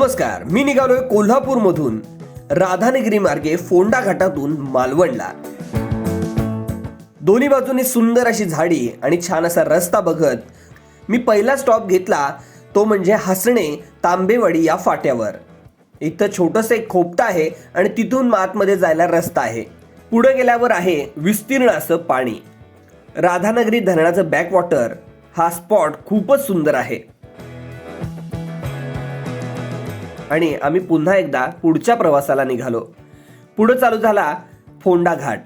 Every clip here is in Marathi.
नमस्कार मी निघालोय कोल्हापूरमधून. राधानगरी मार्गे फोंडा घाटातून मालवणला. दोन्ही बाजूने सुंदर अशी झाडी आणि छान असा रस्ता बघत मी पहिला स्टॉप घेतला तो म्हणजे हसणे तांबेवाडी या फाट्यावर. इथं छोटंसं एक खोपटा आहे आणि तिथून आतमध्ये जायला रस्ता आहे. पुढे गेल्यावर आहे विस्तीर्ण असं पाणी. राधानगरी धरणाचं बॅकवॉटर हा स्पॉट खूपच सुंदर आहे. आणि आम्ही पुन्हा एकदा पुढच्या प्रवासाला निघालो. पुढं चालू झाला फोंडा घाट.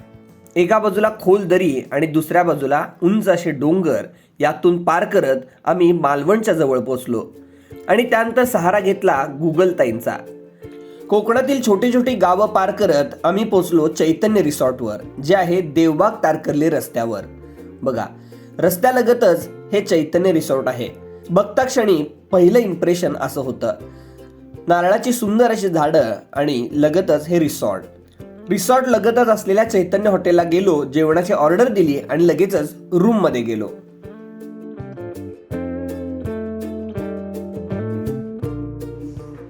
एका बाजूला खोल दरी आणि दुसऱ्या बाजूला उंच असे डोंगर यातून पार करत आम्ही मालवणच्या जवळ पोचलो आणि त्यानंतर सहारा घेतला गुगल ताईंचा. कोकणातील छोटी छोटी गावं पार करत आम्ही पोचलो चैतन्य रिसॉर्टवर जे आहे देवबाग तारकर्ली रस्त्यावर. बघा रस्त्यालगतच हे चैतन्य रिसॉर्ट आहे. बघता क्षणी पहिलं इम्प्रेशन असं होतं. नारळाची सुंदर अशी झाडं आणि लगतच हे रिसॉर्ट. रिसॉर्ट लगतच असलेल्या चैतन्य हॉटेलला गेलो जेवणाची ऑर्डर दिली आणि लगेचच रूममध्ये गेलो.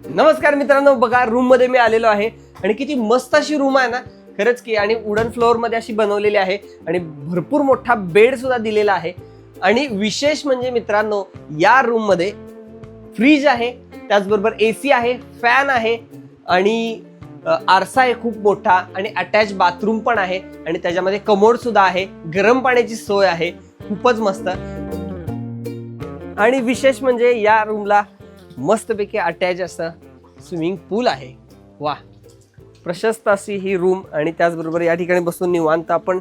नमस्कार मित्रांनो बघा रूममध्ये मी आलेलो आहे. आणि किती मस्त अशी रूम आहे ना. खरंच की आणि वुडन फ्लोअरमध्ये अशी बनवलेली आहे. आणि भरपूर मोठा बेड सुद्धा दिलेला आहे. आणि विशेष म्हणजे मित्रांनो या रूममध्ये फ्रीज आहे. त्याचबरोबर ए सी आहे फॅन आहे आणि आरसा आहे खूप मोठा आणि अटॅच बाथरूम पण आहे आणि त्याच्यामध्ये कमोड सुद्धा आहे गरम पाण्याची सोय आहे खूपच मस्त. आणि विशेष म्हणजे या रूमला मस्तपैकी अटॅच असं स्विमिंग पूल आहे. वा प्रशस्त अशी ही रूम आणि त्याचबरोबर या ठिकाणी बसून निवांत आपण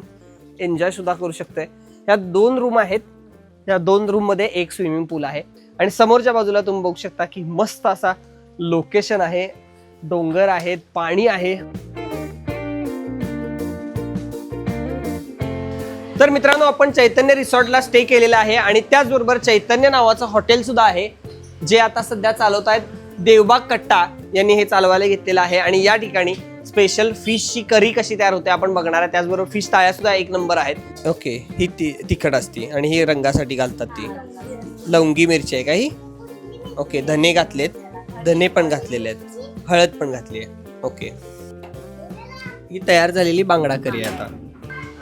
एन्जॉय सुद्धा करू शकतोय. ह्या दोन रूम आहेत. या दोन रूममध्ये एक स्विमिंग पूल आहे. आणि समोरच्या बाजूला तुम्ही बघू शकता की मस्त असा लोकेशन आहे. डोंगर आहेत पाणी आहे. तर मित्रांनो आपण चैतन्य रिसॉर्टला स्टे केलेला आहे आणि त्याचबरोबर चैतन्य नावाचं हॉटेल सुद्धा आहे जे आता सध्या चालवत आहेत. देवबाग कट्टा यांनी हे चालवायला घेतलेलं आहे आणि या ठिकाणी स्पेशल फिशची करी कशी तयार होते आपण बघणार आहे. त्याचबरोबर फिश ताया सुद्धा एक नंबर आहेत. ओके ही ती तिखट असते आणि ही रंगासाठी घालतात ती. लवंगी मिरची आहे का ही? ओके धने घातलेत. धने पण घातलेले आहेत. हळद पण घातली आहे. ओके ही तयार झालेली बांगडा करी आहे आता.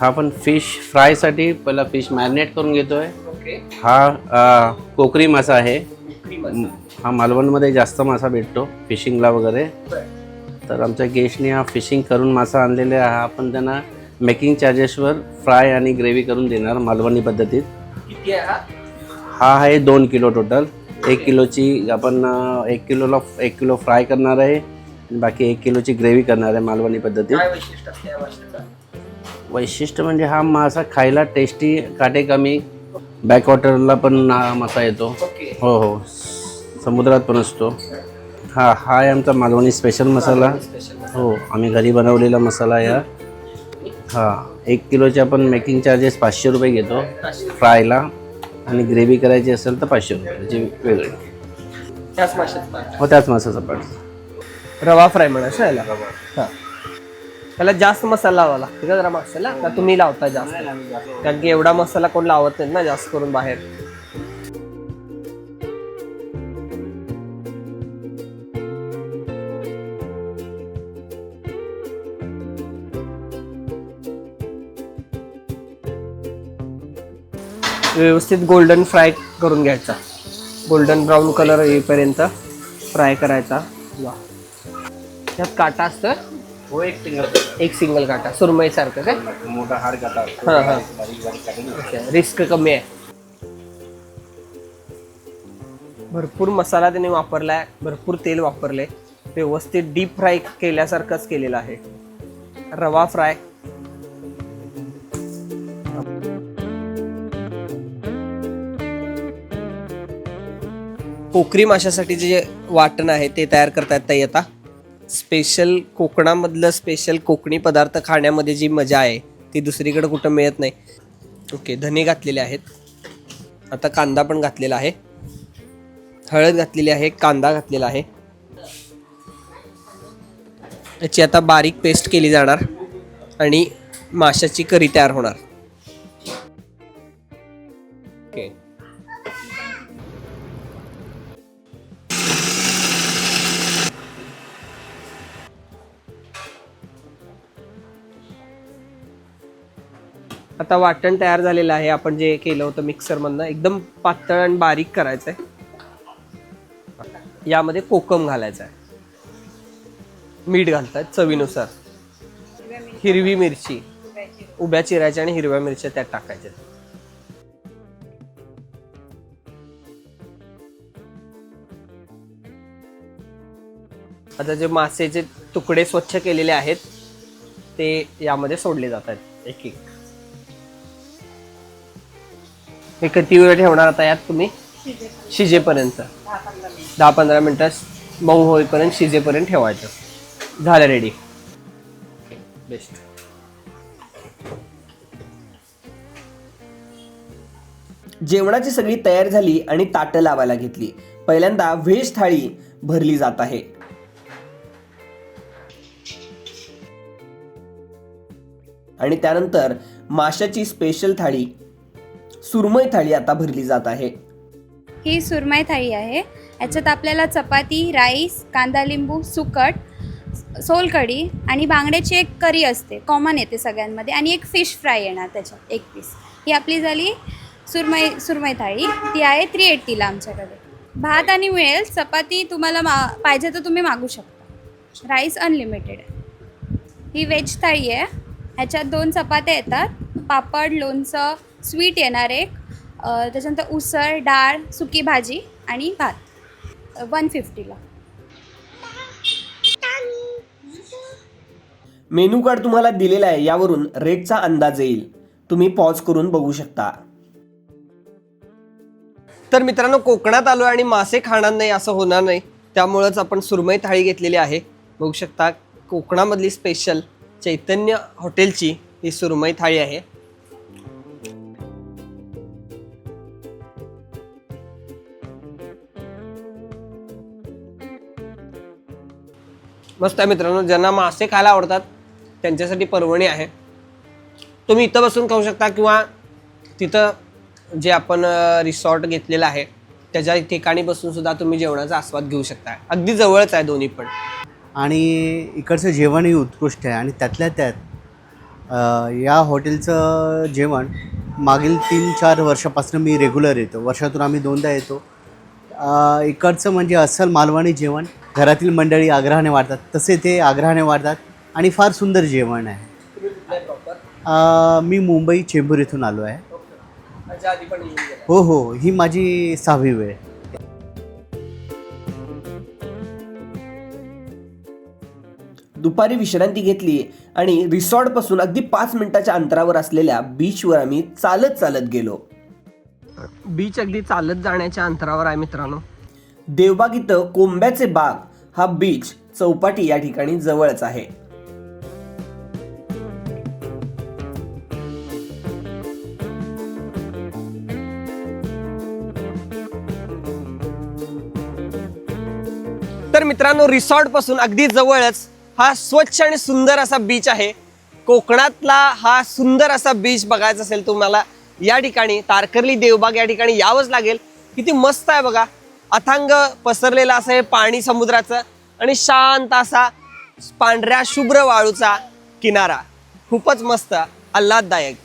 हा पण फिश फ्रायसाठी पहिला फिश मॅरिनेट करून घेतोय. हा कोकरी मासा आहे. हा मालवणमध्ये जास्त मासा भेटतो फिशिंगला वगैरे. तर आमच्या गेस्टने हा फिशिंग करून मासा आणलेला आहे. हा आपण त्यांना मेकिंग चार्जेसवर फ्राय आणि ग्रेव्ही करून देणार मालवणी पद्धतीत. किती आहे हा? हा आहे दोन किलो टोटल एक किलोची आपण एक किलोला एक किलो फ्राय करणार आहे बाकी एक किलोची ग्रेव्ही करणार आहे मालवणी पद्धतीत. वैशिष्ट्य या म्हणजे हा मासा खायला टेस्टी काटे कमी बॅकवॉटरला पण हा मासा येतो. ओके. हो हो. समुद्रात पण असतो. हा हा आहे आमचा मालवणी स्पेशल मसाला. हो आम्ही घरी बनवलेला मसाला हा हा एक किलोचे आपण मेकिंग चार्जेस पाचशे रुपये घेतो फ्रायला आणि ग्रेव्ही करायची असेल तर पाचशे रुपये त्याची वेगळी. त्याच माशाचं हो त्याच मासाचा पाठ रवा फ्राय म्हणायचं याला? हा. त्याला जास्त मसाला लावा लागते का जरा माशाला? का तुम्ही लावता जास्त? कारण की एवढा मसाला कोण लावत नाही ना जास्त करून बाहेर. व्यवस्थित गोल्डन फ्राय करून घ्यायचा. गोल्डन ब्राऊन कलर येईपर्यंत फ्राय करायचा. वा त्यात काटा असतं. हो एक सिंगल एक सिंगल काटा. सुरमई सारखं काय मोठा हार काटा हा हा. रिस्क कमी आहे. भरपूर मसाला त्याने वापरलाय. भरपूर तेल वापरले व्यवस्थित डीप फ्राय केल्यासारखंच केलेलं आहे. रवा फ्राय कोकरी माशासाठी जे वाटण आहे ते तयार करता येत आता. स्पेशल कोकणामधलं स्पेशल कोकणी पदार्थ खाण्यामध्ये जी मजा आहे ती दुसरीकडे कुठं मिळत नाही. ओके धने घातलेले आहेत. आता कांदा पण घातलेला आहे. हळद घातलेली आहे कांदा घातलेला आहे. याची आता बारीक पेस्ट केली जाणार आणि माशाची करी तयार होणार. आता वाटण तयार झालेलं आहे. आपण जे केलं होतं मिक्सरमधनं एकदम पातळ आणि बारीक करायचं आहे यामध्ये कोकम घालायचं आहे मीठ घालतात चवीनुसार. हिरवी मिरची. उभ्या चिरायच्या आणि हिरव्या मिरच्या त्यात टाकायच्या आता जे मासेचे तुकडे स्वच्छ केलेले आहेत ते यामध्ये सोडले जातात एक एक हे किती वेळ ठेवणार आता यात तुम्ही. शिजेपर्यंत. दहा पंधरा मिनटं मऊ होईपर्यंत शिजेपर्यंत ठेवायचं. झालं रेडी बेस्ट जेवणाची सगळी तयार झाली आणि ताटं लावायला घेतली. पहिल्यांदा व्हेज थाळी भरली जात आहे. आणि त्यानंतर माशाची स्पेशल थाळी सुरमई थाळी आता भरली जात आहे. ही सुरमई थाळी आहे. याच्यात आपल्याला चपाती राईस कांदा लिंबू सुकट सोलकढी आणि बांगड्याची एक करी असते. कॉमन येते सगळ्यांमध्ये आणि एक फिश फ्राय येणार त्याच्यात एक पीस ही आपली झाली सुरमई सुरमई थाळी. ती आहे थ्री एट्टीला आमच्याकडे. भात आणि मिळेल. चपाती तुम्हाला मा पाहिजे तर तुम्ही मागू शकता. राईस अनलिमिटेड आहे. ही व्हेज थाळी आहे. ह्याच्यात दोन चपात्या येतात. पापड लोणचं स्वीट येणार एक. त्याच्यानंतर उसळ डाळ सुकी भाजी आणि भात. वन फिफ्टीला मेनू कार्ड तुम्हाला दिलेला आहे यावरून रेटचा अंदाज येईल. तुम्ही पॉज करून बघू शकता. तर मित्रांनो कोकणात आलो आणि मासे खाणार नाही असं होणार नाही. त्यामुळंच आपण सुरमई थाळी घेतलेली आहे. बघू शकता कोकणामधली स्पेशल चैतन्य हॉटेलची ही सुरमई थाळी आहे. मस्त आहे मित्रांनो. ज्यांना मासे खायला आवडतात त्यांच्यासाठी पर्वणी आहे. तुम्ही इथं बसून खाऊ शकता किंवा तिथं जे आपण रिसॉर्ट घेतलेलं आहे त्याच्या ठिकाणी बसून सुद्धा तुम्ही जेवणाचा आस्वाद घेऊ शकता. अगदी जवळच आहे दोन्ही पण. आणि इकडचं जेवणही उत्कृष्ट आहे. आणि त्यातल्या त्यात या हॉटेलचं जेवण मागील तीन चार वर्षापासून मी रेग्युलर येतो. वर्षातून आम्ही दोनदा येतो. इकडचं म्हणजे अस्सल मालवणी जेवण घरातील मंडळी आग्रहाने वाढतात तसे ते आग्रहाने वाढतात आणि फार सुंदर जेवण आहे. अ, मी मुंबई चेंबूर इथून आलो आहे. हो हो ही माझी सहावी वेळ. दुपारी विश्रांती घेतली आणि रिसॉर्टपासून अगदी पाच मिनिटाच्या अंतरावर असलेल्या बीचवर आम्ही चालत चालत गेलो. बीच अगदी चालत जाण्याच्या अंतरावर आहे मित्रांनो. देवबाग इथं कोंब्याचे बाग हा बीच चौपाटी या ठिकाणी जवळच आहे. तर मित्रांनो रिसॉर्टपासून अगदी जवळच हा स्वच्छ आणि सुंदर असा बीच आहे. कोकणातला हा सुंदर असा बीच बघायचा असेल तुम्हाला या ठिकाणी तारकर्ली देवबाग या ठिकाणी यावंच लागेल. किती मस्त आहे बघा. अथांग पसरलेलं असं हे पाणी समुद्राचं आणि शांत असा पांढऱ्या शुभ्र वाळूचा किनारा. खूपच मस्त आल्हाददायक.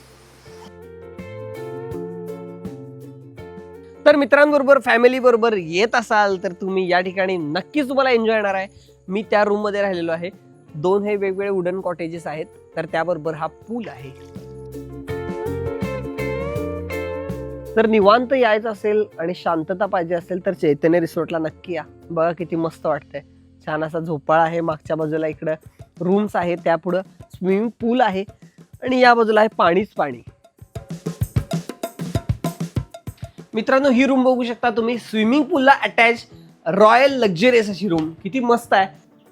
तर मित्रांबरोबर फॅमिली बरोबर येत असाल तर तुम्ही या ठिकाणी नक्कीच तुम्हाला एन्जॉय येणार आहे. मी त्या रूममध्ये राहिलेलो आहे. दोन हे वेगवेगळे वुडन कॉटेजेस आहेत तर त्याबरोबर हा पूल आहे. तर निवांत यायचं असेल आणि शांतता पाहिजे असेल तर चैतन्य रिसॉर्टला नक्की या. बघा किती मस्त वाटतंय. छान असा झोपाळा आहे मागच्या बाजूला इकडं. रूम्स आहे त्यापुढं स्विमिंग पूल आहे आणि या बाजूला आहे पाणीच पाणी. मित्रांनो ही रूम बघू शकता तुम्ही. स्विमिंग पूलला अटॅच रॉयल लक्झरियस अशी रूम किती मस्त आहे.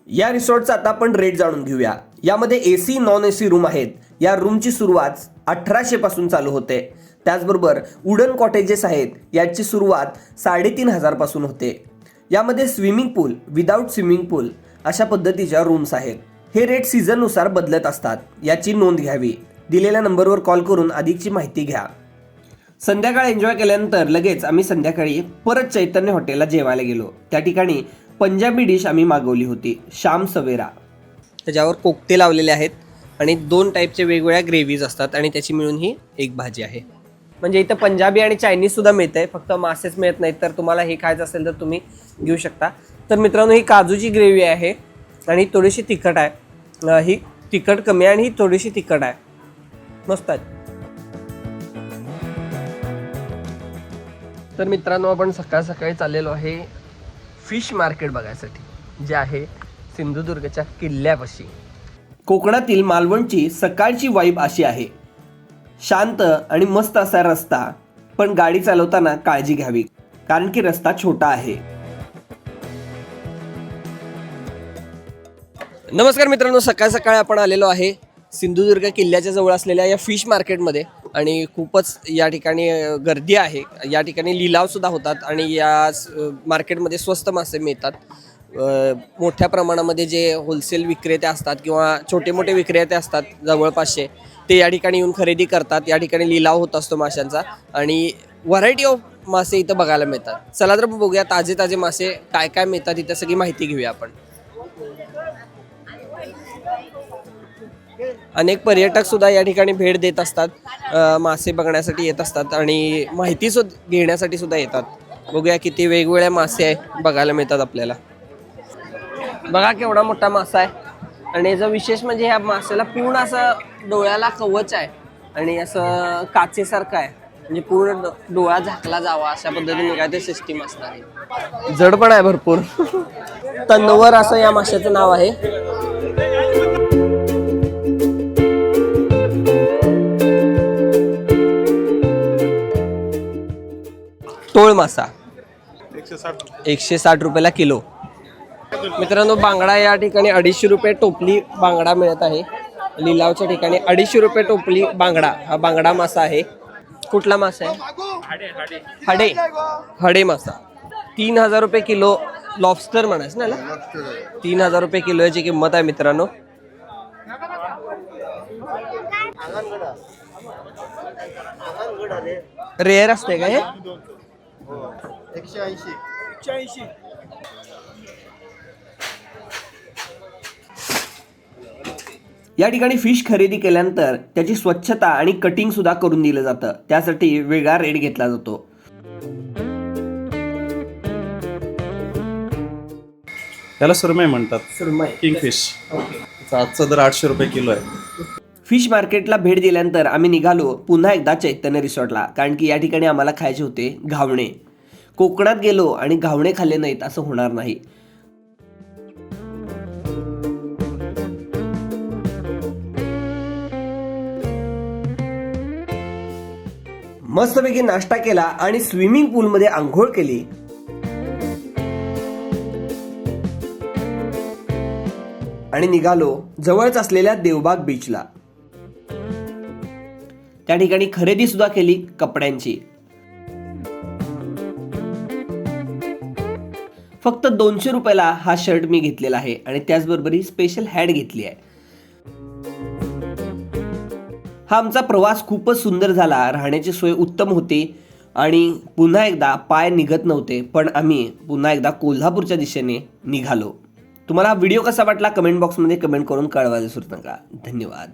या रिसॉर्टचा आता आपण रेट जाणून घेऊया. यामध्ये A C non A C room आहेत. या रूमची सुरुवात अठराशे पासून चालू होते. त्याचबरोबर वुडन कॉटेजेस आहेत याची सुरुवात साडेतीन हजारपासून होते. यामध्ये swimming pool without swimming pool अशा पद्धतीच्या रूम्स आहेत. हे रेट सीझननुसार बदलत असतात याची नोंद घ्यावी. दिलेल्या नंबरवर कॉल करून अधिकची माहिती घ्या. संध्याकाळ एन्जॉय केल्यानंतर लगेच आम्ही संध्याकाळी परत चैतन्य हॉटेलला जेवायला गेलो. त्या ठिकाणी पंजाबी डिश आम्ही मागवली होती श्याम सवेरा. त्याच्यावर कोकते लावलेले आहेत आणि दोन टाईपचे वेगवेगळ्या ग्रेव्हीज असतात आणि त्याची मिळून ही एक भाजी आहे. म्हणजे इथं पंजाबी आणि चायनीज सुद्धा मिळत आहे फक्त मासेच मिळत नाहीत तर तुम्हाला हे खायचं असेल तर तुम्ही घेऊ शकता. तर मित्रांनो ही काजूची ग्रेव्ही आहे आणि ही थोडीशी तिखट आहे. ही तिखट कमी आहे आणि ही थोडीशी तिखट आहे. मस्त आहे. तर मित्रांनो आपण सकाळ सकाळी चाललेलो आहे फिश मार्केट बघायसाठी जे आहे सिंधुदुर्गच्या किल्ल्यापाशी. कोकणातील मालवणची सकाळची वाईब अशी आहे. शांत आणि मस्त असा रस्ता पण गाडी चालवताना काळजी घ्यावी कारण की रस्ता छोटा आहे. नमस्कार मित्रांनो सकाळ सकाळी आपण आलेलो आहे सिंधुदुर्ग किल्ल्याच्या जवळ असलेल्या या फिश मार्केटमध्ये आणि खूपच या ठिकाणी गर्दी आहे. या ठिकाणी लिलावसुद्धा होतात आणि या मार्केटमध्ये स्वस्त मासे मिळतात. मोठ्या प्रमाणामध्ये जे होलसेल विक्रेते असतात किंवा छोटे मोठे विक्रेते असतात जवळपासचे ते या ठिकाणी येऊन खरेदी करतात. या ठिकाणी लिलाव होत असतो माशांचा आणि व्हरायटी ऑफ मासे इथं बघायला मिळतात. चला तर बघूया ताजे ताजे मासे काय काय मिळतात इथं सगळी माहिती घेऊया आपण. अनेक पर्यटक सुद्धा या ठिकाणी भेट देत असतात. मासे बघण्यासाठी येत असतात आणि माहिती सुद्धा घेण्यासाठी सुद्धा येतात. बघूया किती वेगवेगळे मासे बघायला मिळतात आपल्याला. बघा केवढा मोठा मासा आहे. आणि याचा विशेष म्हणजे ह्या माशाला पूर्ण असं डोळ्याला कवच आहे. आणि असं काचेसारखं आहे. म्हणजे पूर्ण डो- डोळा झाकला जावा अशा पद्धतीने काय ते सिस्टीम असणार आहे. जड पण आहे भरपूर. तन्वर असं या माशाचं नाव आहे. टोळ मासा. एकशे साठ रुपयाला किलो. मित्रांनो बांगडा या ठिकाणी अडीचशे रुपये टोपली बांगडा मिळत आहे. लिलावच्या ठिकाणी अडीचशे रुपये टोपली बांगडा. हा बांगडा मासा आहे. कुठला मासा आहे? हडे. हडे मासा. तीन हजार रुपये किलो लॉबस्टर म्हणायचं ना? तीन हजार रुपये किलो याची किंमत आहे मित्रांनो. रेअर असते का हे? या ठिकाणी फिश खरेदी केल्यानंतर त्याची स्वच्छता आणि कटिंग सुद्धा करून दिलं जातं. त्यासाठी वेगळा रेट घेतला जातो. त्याला सुरमई म्हणतात. सुरमई. किंगफिश आजचा दर आठशे रुपये किलो आहे. फिश मार्केटला भेट दिल्यानंतर आम्ही निघालो पुन्हा एकदा चैतन्य रिसॉर्टला कारण की या ठिकाणी आम्हाला खायचे होते घावणे. कोकणात गेलो आणि घावणे खाल्ले नाहीत असं होणार नाही. मस्तपैकी नाश्ता केला आणि स्विमिंग पूलमध्ये आंघोळ केली. आणि निघालो जवळच असलेल्या देवबाग बीचला त्या ठिकाणी खरेदी सुद्धा केली कपड्यांची. फक्त दोनशे रुपयाला हा शर्ट मी घेतलेला आहे आणि त्याचबरोबर ही स्पेशल हॅड घेतली आहे. हा आमचा प्रवास खूपच सुंदर झाला. राहण्याची सोय उत्तम होती आणि पुन्हा एकदा पाय निघत नव्हते पण आम्ही पुन्हा एकदा कोल्हापूरच्या दिशेने निघालो. तुम्हाला व्हिडिओ कसा वाटला? कमेंट बॉक्समध्ये कमेंट करून कळवायला सुरू नका. धन्यवाद.